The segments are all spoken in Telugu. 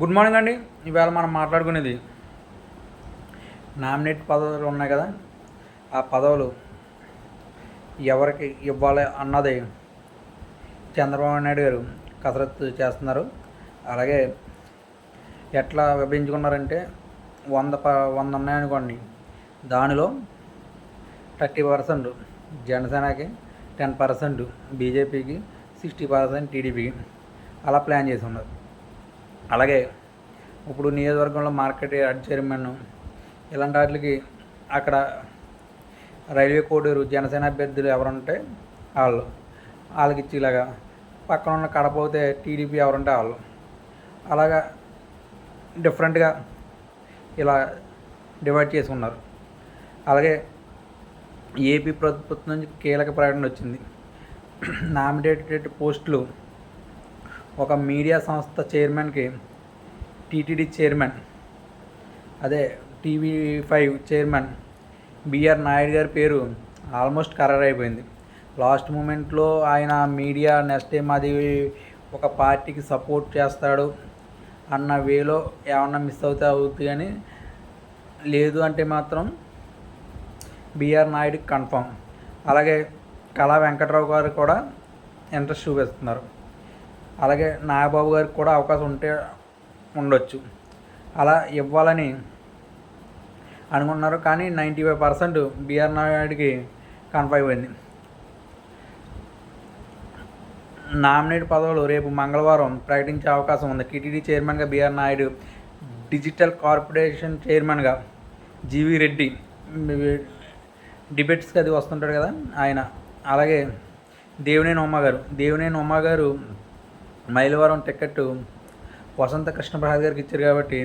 గుడ్ మార్నింగ్ అండి. ఇవాళ మనం మాట్లాడుకునేది నామినేట్ పదవులు ఉన్నాయి కదా ఆ పదవులు ఎవరికి ఇవ్వాలి అన్నది చంద్రబాబు నాయుడు గారు కసరత్తు చేస్తున్నారు. అలాగే ఎట్లా విభజించుకున్నారంటే వంద ప వంద ఉన్నాయనుకోండి దానిలో థర్టీ పర్సెంట్ జనసేనకి టెన్ పర్సెంట్ బీజేపీకి సిక్స్టీ పర్సెంట్ టీడీపీకి అలా ప్లాన్ చేసి ఉన్నారు. అలాగే ఇప్పుడు నియోజకవర్గంలో మార్కెట్ యాడ్ చైర్మన్ ఇలాంటి వాటికి అక్కడ రైల్వే కోడూరు జనసేన అభ్యర్థులు ఎవరుంటే వాళ్ళు. వాళ్ళకి ఇచ్చేలాగా పక్కన ఉన్న కడప అయితే టీడీపీ ఎవరుంటే వాళ్ళు. అలాగా డిఫరెంట్గా ఇలా డివైడ్ చేసుకున్నారు. అలాగే ఏపీ ప్రభుత్వం నుంచి కీలక ప్రకటన వచ్చింది. నామినేటెడ్ పోస్టులు ఒక మీడియా సంస్థ చైర్మన్కి టీటీడీ చైర్మన్ అదే TV five chairman B R Naidu గారి పేరు ఆల్మోస్ట్ ఖరారు అయిపోయింది. లాస్ట్ మూమెంట్లో ఆయన మీడియా నెక్స్ట్ టైం అది ఒక పార్టీకి సపోర్ట్ చేస్తాడు అన్న వేలో ఏమన్నా మిస్ అవుతే అవుద్ది కానీ లేదు అంటే మాత్రం బిఆర్ నాయుడు కన్ఫర్మ్ అలాగే కళా వెంకట్రావు గారు కూడా ఇంట్రెస్ట్ చూపిస్తున్నారు. అలాగే నాగబాబు గారికి కూడా అవకాశం ఉంటే ఉండొచ్చు. అలా ఇవ్వాలని అనుకున్నారు కానీ ninety five percent B R నాయుడికి కన్ఫర్మ్ అయింది నామినేట్ పదవులు రేపు మంగళవారం ప్రకటించే అవకాశం ఉంది. టీటీడీ చైర్మన్గా బీఆర్ నాయుడు డిజిటల్ కార్పొరేషన్ చైర్మన్గా జీవి రెడ్డి డిబేట్స్కి అది వస్తుంటాడు కదా ఆయన. అలాగే దేవినేని ఉమ్మ గారు దేవినేని ఉమ్మ గారు మైలవరం టికెట్ వసంత కృష్ణప్రసాద్ గారికి ఇచ్చారు కాబట్టి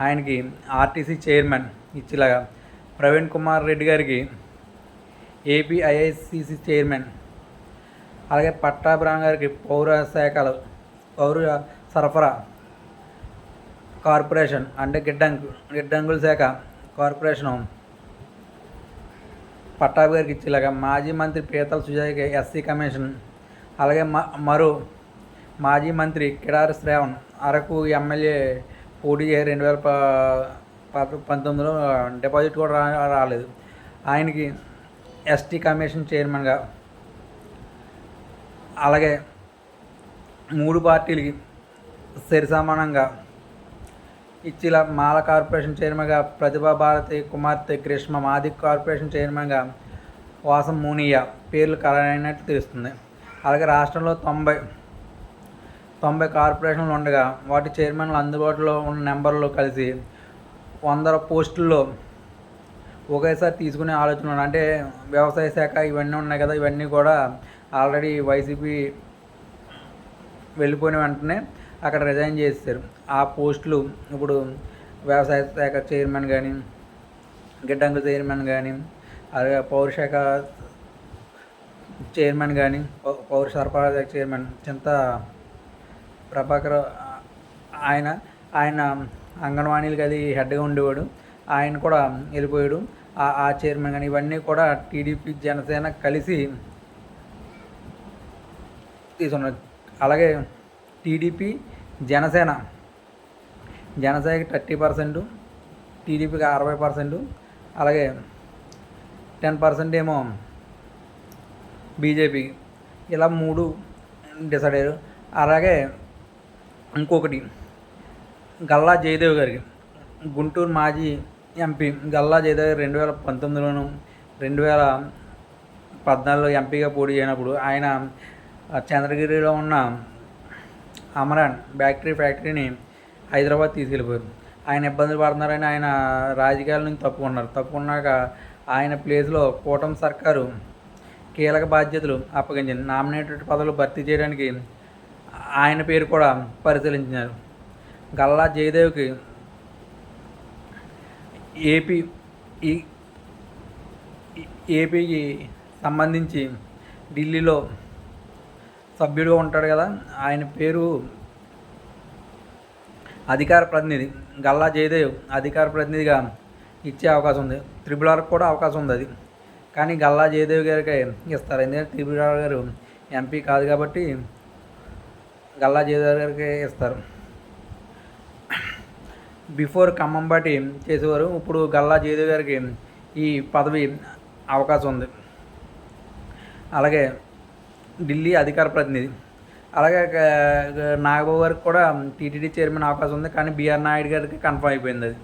ఆయనకి ఆర్టీసీ చైర్మన్ ఇచ్చేలాగా ప్రవీణ్ కుమార్ రెడ్డి గారికి ఏపీఐఐసిసి చైర్మన్ అలాగే పట్టాభిరామ్ గారికి పౌర శాఖలు పౌర సరఫరా కార్పొరేషన్ అంటే గిడ్డంగు గిడ్డంగుల శాఖ కార్పొరేషను పట్టాభి గారికి ఇచ్చేలాగా మాజీ మంత్రి పీతల సుజయ్కి ఎస్సీ కమిషన్ అలాగే మ మరో మాజీ మంత్రి కిడారి శ్రావణ్ అరకు ఎమ్మెల్యే పోటీ చేయ రెండు వేల పంతొమ్మిదిలో డిపాజిట్ కూడా రా రాలేదు. ఆయనకి ఎస్టీ కమిషన్ చైర్మన్గా అలాగే మూడు పార్టీలకి సరిసమానంగా ఇచ్చిల మాల కార్పొరేషన్ చైర్మన్గా ప్రతిభా భారతి కుమార్తె గ్రీష్మ మాదిక్ కార్పొరేషన్ చైర్మన్గా వాసం మూనియా పేర్లు ఖరారైనట్టు తెలుస్తుంది. అలాగే రాష్ట్రంలో తొంభై తొంభై కార్పొరేషన్లు ఉండగా వాటి చైర్మన్లు అందుబాటులో ఉన్న నెంబర్లు కలిసి వందల పోస్టుల్లో ఒకేసారి తీసుకునే ఆలోచన అంటే వ్యవసాయ శాఖ ఇవన్నీ ఉన్నాయి కదా ఇవన్నీ కూడా ఆల్రెడీ వైసీపీ వెళ్ళిపోయిన వెంటనే అక్కడ రిజైన్ చేశారు ఆ పోస్టులు ఇప్పుడు వ్యవసాయ శాఖ చైర్మన్ కానీ గిడ్డంగుల చైర్మన్ కానీ అలాగే పౌరశాఖ చైర్మన్ కానీ పౌర సరఫరా చైర్మన్ చింత ప్రభాకర్ ఆయన ఆయన అంగన్వాడీలకి అది హెడ్గా ఉండేవాడు. ఆయన కూడా వెళ్ళిపోయాడు. ఆ- ఆ చైర్మన్ కానీ ఇవన్నీ కూడా టీడీపీ జనసేన కలిసి తీసుకున్నారు. అలాగే టీడీపీ జనసేన జనసేనకి థర్టీ పర్సెంట్ టీడీపీకి అరవై పర్సెంట్ అలాగే టెన్ పర్సెంట్ ఏమో బీజేపీ ఇలా మూడు డిసైడ్ అయ్యారు. అలాగే ఇంకొకటి గల్లా జయదేవ్ గారికి. గుంటూరు మాజీ ఎంపీ గల్లా జయదేవ్ గారు రెండు వేల పంతొమ్మిదిలోను రెండు వేల పద్నాలుగులో ఎంపీగా పోటీ చేయనప్పుడు ఆయన చంద్రగిరిలో ఉన్న అమరాన్ బ్యాటరీ ఫ్యాక్టరీని హైదరాబాద్ తీసుకెళ్ళిపోయారు. ఆయన ఇబ్బందులు పడుతున్నారని ఆయన రాజకీయాల నుంచి తప్పుకున్నారు. తప్పుకున్నాక ఆయన ప్లేస్లో కూటమి సర్కారు కీలక బాధ్యతలు అప్పగించింది. నామినేటెడ్ పదవులు భర్తీ చేయడానికి ఆయన పేరు కూడా పరిశీలించినారు. గల్లా జయదేవ్కి ఏపీ ఈ ఏపీకి సంబంధించి ఢిల్లీలో సభ్యుడుగా ఉంటాడు కదా ఆయన పేరు అధికార ప్రతినిధి గల్లా జయదేవ్ అధికార ప్రతినిధిగా ఇచ్చే అవకాశం ఉంది. త్రిబుల్ ఆర్కి కూడా అవకాశం ఉంది అది. కానీ గల్లా జయదేవ్ గారికి ఇస్తారు. ఎందుకంటే త్రిబుల్ ఆర్ గారు ఎంపీ కాదు కాబట్టి గల్లా జయదేవ్ గారికి ఇస్తారు. బిఫోర్ ఖమ్మంబాటి చేసేవారు ఇప్పుడు గల్లా జయదేవ్ గారికి ఈ పదవి అవకాశం ఉంది. అలాగే ఢిల్లీ అధికార ప్రతినిధి అలాగే నాగబాబు గారికి కూడా టీటీడీ చైర్మన్ అవకాశం ఉంది కానీ బీఆర్ నాయుడు గారికి కన్ఫర్మ్ అయిపోయింది అది.